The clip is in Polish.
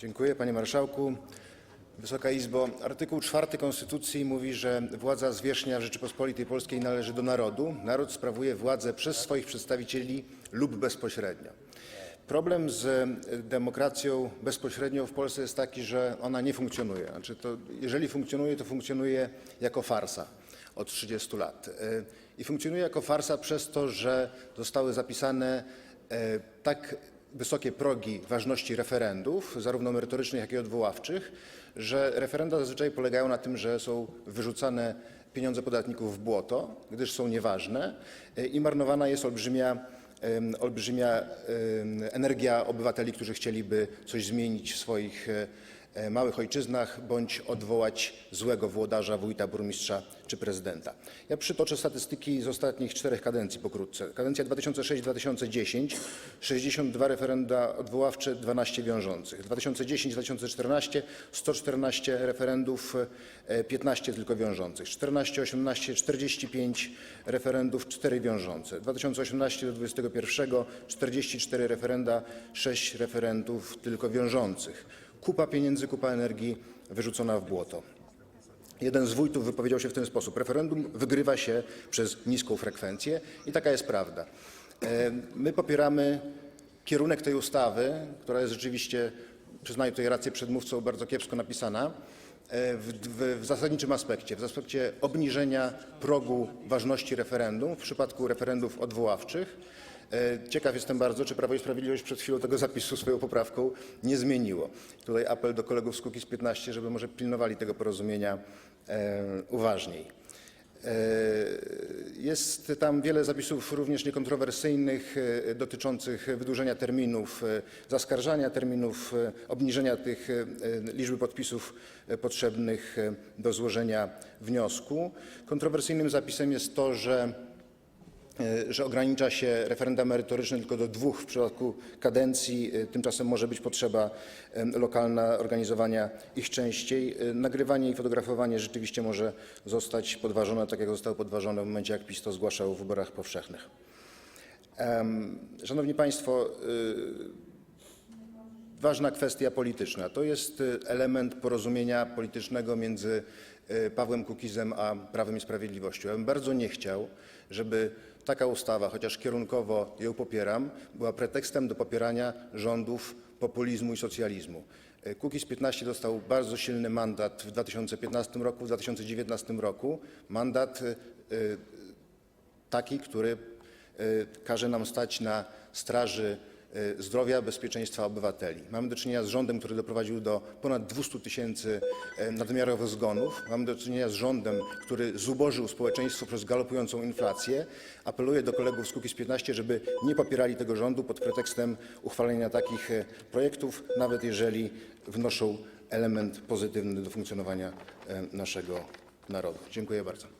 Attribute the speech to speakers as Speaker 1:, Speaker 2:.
Speaker 1: Dziękuję, panie marszałku. Wysoka Izbo, artykuł 4 Konstytucji mówi, że władza zwierzchnia Rzeczypospolitej Polskiej należy do narodu. Naród sprawuje władzę przez swoich przedstawicieli lub bezpośrednio. Problem z demokracją bezpośrednią w Polsce jest taki, że ona nie funkcjonuje. Znaczy to, jeżeli funkcjonuje, to funkcjonuje jako farsa od 30 lat. E, I funkcjonuje jako farsa przez to, że zostały zapisane e, tak wysokie progi ważności referendów, zarówno merytorycznych, jak i odwoławczych, że referenda zazwyczaj polegają na tym, że są wyrzucane pieniądze podatników w błoto, gdyż są nieważne e, i marnowana jest olbrzymia, olbrzymia energia obywateli, którzy chcieliby coś zmienić w swoich e, małych ojczyznach bądź odwołać złego włodarza, wójta, burmistrza czy prezydenta. Ja przytoczę statystyki z ostatnich czterech kadencji pokrótce. Kadencja 2006-2010 62 referenda odwoławcze, 12 wiążących. 2010-2014 114 referendów, e, 15 tylko wiążących. 14-18 45 referendów, 4 wiążące. 2018 do 2021 44 referenda, 6 referendów tylko wiążących. Kupa pieniędzy, kupa energii wyrzucona w błoto. Jeden z wójtów wypowiedział się w ten sposób: referendum wygrywa się przez niską frekwencję i taka jest prawda. E, My popieramy kierunek tej ustawy, która jest rzeczywiście, przyznaję tutaj rację przedmówcom, bardzo kiepsko napisana, e, w, w, w zasadniczym aspekcie, w aspekcie obniżenia progu ważności referendum w przypadku referendów odwoławczych. E, Ciekaw jestem bardzo, czy Prawo i Sprawiedliwość przed chwilą tego zapisu swoją poprawką nie zmieniło. Tutaj apel do kolegów z Kukiz 15, żeby może pilnowali tego porozumienia e, uważniej. E, Jest tam wiele zapisów również niekontrowersyjnych dotyczących wydłużenia terminów zaskarżania, terminów obniżenia tych liczby podpisów potrzebnych do złożenia wniosku. Kontrowersyjnym zapisem jest to, że że ogranicza się referenda merytoryczne tylko do dwóch w przypadku kadencji. E, Tymczasem może być potrzeba lokalna organizowania ich częściej. E, Nagrywanie i fotografowanie rzeczywiście może zostać podważone, tak jak zostało podważone w momencie, jak PiS to zgłaszał w wyborach powszechnych. Szanowni Państwo, ważna kwestia polityczna. To jest y, element porozumienia politycznego między y, Pawłem Kukizem a Prawem i Sprawiedliwością. Ja bym bardzo nie chciał, żeby taka ustawa, chociaż kierunkowo ją popieram, była pretekstem do popierania rządów populizmu i socjalizmu. Y, Kukiz 15 dostał bardzo silny mandat w 2015 roku, w 2019 roku. Mandat taki, który każe nam stać na straży zdrowia, bezpieczeństwa obywateli. Mamy do czynienia z rządem, który doprowadził do ponad 200 tysięcy y, nadmiarowych zgonów. Mamy do czynienia z rządem, który zubożył społeczeństwo przez galopującą inflację. Apeluję do kolegów z Kukiz 15, żeby nie popierali tego rządu pod pretekstem uchwalenia takich y, projektów, nawet jeżeli wnoszą element pozytywny do funkcjonowania y, naszego narodu. Dziękuję bardzo.